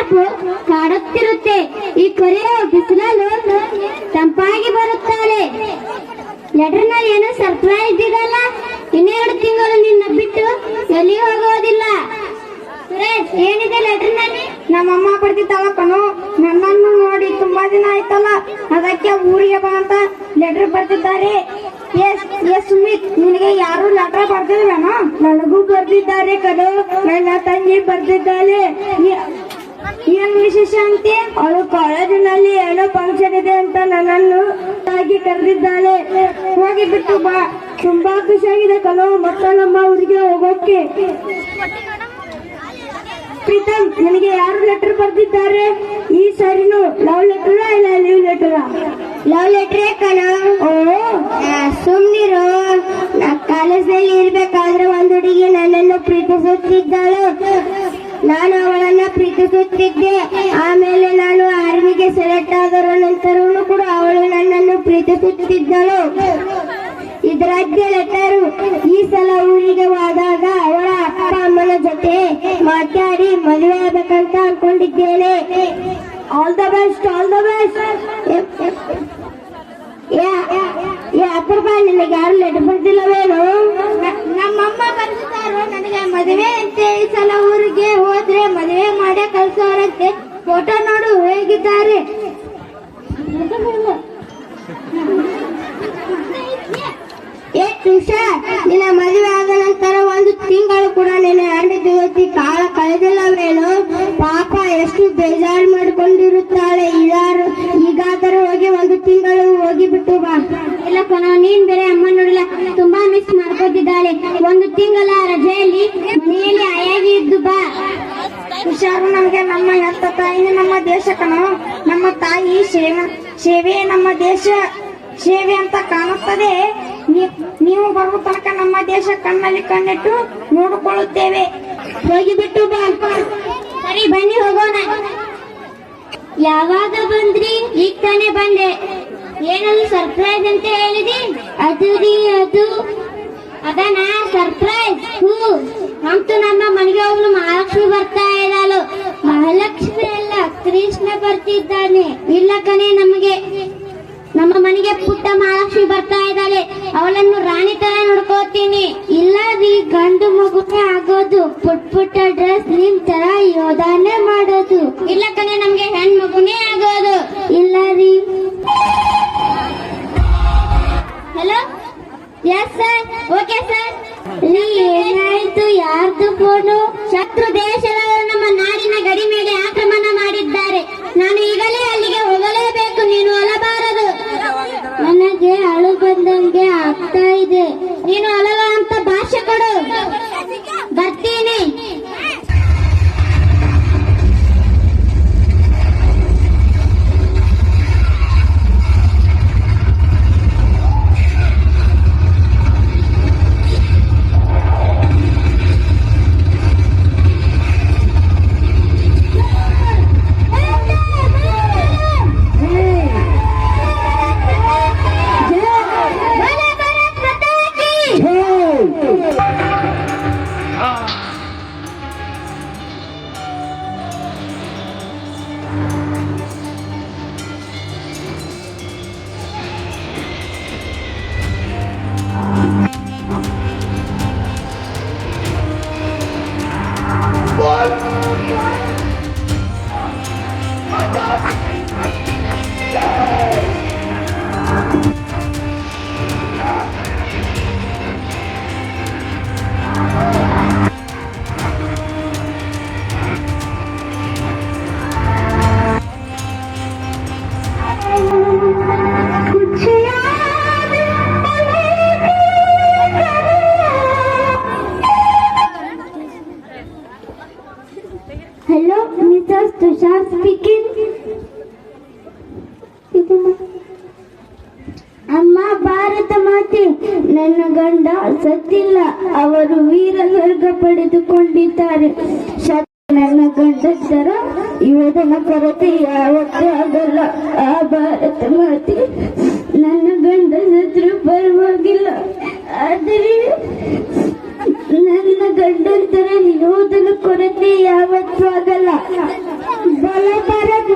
ತಂಪು ಕಾಡುತ್ತಿರುತ್ತೆ. ಈ ಕೊರೆಯುವ ಬಿಸಿಲಲು ತಂಪಾಗಿ ಬರುತ್ತಾಳೆ. ಲೆಟರ್ನಲ್ಲಿ ಏನು ಸರ್ಪ್ರೈಸ್ ಇದಲ್ಲ ಇನ್ನೆರಡು ತಿಂಗಳು ನಿನ್ನ ಬಿಟ್ಟು ಎಲ್ಲಿ ಹೋಗೋದಿಲ್ಲ ಸುರೇಶ್, ಏನಿದೆ ಲೆಟರ್ನಲ್ಲಿ ನಮ್ಮಮ್ಮ ಬರ್ತಿತ್ತಲ್ಲ ಕಣು ನನ್ನನ್ನು ನೋಡಿ ತುಂಬಾ ದಿನ ಆಯ್ತಲ್ಲ, ಅದಕ್ಕೆ ಊರಿಗೆ ಬಾ ಅಂತ ಲೆಟರ್ ಬರ್ತಿದ್ದಾರೆ. ಎಸ್ ಎಸ್ ಸುಮಿತ್ ನಿನಗೆ ಯಾರು ಲೆಟರ್ ಬರ್ತಿಲ್ವೇನೋ ನನಗೂ ಬರ್ದಿದ್ದಾರೆ ಕಣು. ನನ್ನ ತಂಗಿ ಬರ್ದಿದ್ದಾಳೆ. ಏನು ಏನ್ ವಿಶೇಷ ಅಂತೆ? ಅವಳು ಕಾಲೇಜಿನಲ್ಲಿ ಏನೋ ಫಂಕ್ಷನ್ ಇದೆ ಅಂತ ನನ್ನನ್ನು ತಾಗಿ ಕರೆದಿದ್ದಾಳೆ. ಹೋಗಿ ಬಿಟ್ಟು ಬಾ. ತುಂಬಾ ಖುಷಿಯಾಗಿದೆ ಕಲೋ ಮತ್ತೆ ನಮ್ಮ ಊರಿಗೆ ಹೋಗೋಕೆ. ಪ್ರೀತಮ್, ನನಗೆ ಯಾರು ಲೆಟರ್ ಬರ್ದಿದ್ದಾರೆ? ಈ ಸರಿನು ಲವ್ ಲೆಟರ್ ಇಲ್ಲ ಲೀವ್ ಲೆಟರ್ ಲವ್ ಲೆಟ್ರೇ ಕಣ ಓ. ಸುಮ್ನಿರು. ನಾ ಕಾಲೇಜ್ನಲ್ಲಿ ಇರ್ಬೇಕಾದ್ರೆ ಒಂದು ಹುಡುಗಿ ನನ್ನನ್ನು ಪ್ರೀತಿಸುತ್ತಿದ್ದಳು. ನಾನು ಅವಳನ್ನ ಪ್ರೀತಿಸುತ್ತಿದ್ದೆ. ಆಮೇಲೆ ನಾನು ಆರ್ಮಿಗೆ ಸೆಲೆಕ್ಟ್ ಆದರ ನಂತರವೂ ಕೂಡ ಅವಳು ನನ್ನನ್ನು ಪ್ರೀತಿಸುತ್ತಿದ್ದಳು. ಇದರಾದ್ಯ ಲೆಟರು. ಈ ಸಲ ಊರಿಗೆ ಹೋದಾಗ ಅವಳ ಅಪ್ಪ ಅಮ್ಮನ ಜೊತೆ ಮಾತಾಡಿ ಮದುವೆ ಆಗ್ಬೇಕಂತ ಅನ್ಕೊಂಡಿದ್ದೇನೆ. All the best all the best Apoorva ನಿನಗೆ ಯಾರು ಲೆಟರ್ ಬರ್ತಿಲ್ಲವೇನು ನಮ್ಮಮ್ಮ ಬರ್ದಿದ್ದಾರು ನನಗೆ ಮದುವೆ ಅಂತೆ ಈ ಸಲ ಊರಿಗೆ ಹೋದ್ರೆ ಮದುವೆ ಮಾಡೇ ಕಳ್ಸೋರಂತೆ. ಫೋಟೋ ನೋಡು ಹೇಗಿದ್ದಾರೆ? ಏ ತುಷಾ ನಿನ್ನ ಮದುವೆ ಆದ ನಂತರ ಒಂದು ತಿಂಗಳು ಕೂಡ ನಿನ್ನ ಕಾಲ ಕಳೆದಿಲ್ಲವೇನು ಪಾಪ ಎಷ್ಟು ಬೇಜಾರು ಮಾಡ್ಕೊಂಡಿರುತ್ತಾಳೆ ಇದಾರು. ಈಗಾದರೂ ಹೋಗಿ ಒಂದು ತಿಂಗಳು ಹೋಗಿ ಬಿಟ್ಟು ಬಾ. ಇಲ್ಲ ಕಣೋ ನೀನ್ ಬೇರೆ ಅಮ್ಮ ನೋಡಿಲ್ಲ. ತುಂಬಾ ಮಿಸ್ ಮಾಡ್ಕೊತಿದ್ದಾಳೆ. ಒಂದು ತಿಂಗಳ ರಜೆಯಲ್ಲಿ ಮನೆಯಲ್ಲಿ ಆಯಾಗಿ ಇದ್ದು ಬಾ. ಹುಷಾರು ನಮಗೆ ನಮ್ಮ ಹೆತ್ತ ತಾಯಿನೇ ನಮ್ಮ ದೇಶ ಕಣೋ. ನಮ್ಮ ತಾಯಿ ಸೇವೆ ಸೇವೆ ನಮ್ಮ ದೇಶ ಸೇವೆ ಅಂತ ಕಾಣುತ್ತದೆ. ನೀವು ಬರುವ ತನಕ ನಮ್ಮ ದೇಶ ಕಣ್ಣಲ್ಲಿ ಕಣ್ಣಿಟ್ಟು ನೋಡಿಕೊಳ್ಳುತ್ತೇವೆ. ಹೋಗಿ ಬಿಟ್ಟು ಬಾ. ಸರಿ, ಬನ್ನಿ, ಹೋಗೋಣ. ಯಾವಾಗ ಬಂದ್ರಿ? ಈಗ ತಾನೇ ಬಂದೆ. ಏನದು ಸರ್ಪ್ರೈಸ್ ಅಂತ ಹೇಳಿದಿ? ಅದು ರೀ, ಅದು. ಅದನ ಸರ್ಪ್ರೈಸ್ ಹೂ. ಅಂತೂ ನಮ್ಮ ಮನೆಗೆ ಹೋಗ್ಲು. ಮಹಾಲಕ್ಷ್ಮಿ ಬರ್ತಾ ಇದ್ದಾಳು. ಮಹಾಲಕ್ಷ್ಮಿ ಅಲ್ಲ, ಕೃಷ್ಣ ಬರ್ತಿದ್ದಾನೆ. ಇಲ್ಲ ಕಣೆ ನಮಗೆ. ನಮ್ಮ ಮನೆಗೆ ಪುಟ್ಟ ಮಹಾಲಕ್ಷ್ಮಿ ಬರ್ತಾ ಇದ್ದಾಳೆ. ಅವಳನ್ನು ರಾಣಿ ತರ ನೋಡ್ಕೋತೀನಿ. ಇಲ್ಲ ರೀ ಗಂಡು ಮಗುನೇ ಆಗೋದು. ಪುಟ್ ಪುಟ್ಟ ಡ್ರೆಸ್ ನಿಮ್ ತರ ಯೋಧಾನೆ ಮಾಡೋದು. ಇಲ್ಲ ಕಣೆ, ನಮ್ಗೆ ಹೆಣ್ ಮಗುನೇ ಆಗೋದು. ಇಲ್ಲ ರೀ hello yes sir okay sir ಏನಾಯ್ತು? ಯಾರ್ದು ಫೋನು ಶತ್ರು ದೇಶದವರು ನಮ್ಮ ನಾಡಿನ ಗಡಿ ಮೇಲೆ ಅಮ್ಮ ಭಾರತ ಮಾತೆ ನನ್ನ ಗಂಡ ಸತ್ತಿಲ್ಲ. ಅವರು ವೀರವರ್ಗ ಪಡೆದುಕೊಂಡಿದ್ದಾರೆ. ನನ್ನ ಗಂಡಸರ ಯೋಧನ ಕೊರತೆ ಯಾವತ್ತೂ ಆಗಲ್ಲ ಆ ಭಾರತ ಮಾತೆ ನನ್ನ ಗಂಡನತ್ರ ಪರವಾಗಿಲ್ಲ. ಆದರೆ ನನ್ನ ಗಂಡಂತರ ಯೋಧನ ಕೊರತೆ ಯಾವತ್ತೂ ಆಗಲ್ಲ. ಬಲ ಭಾರತ್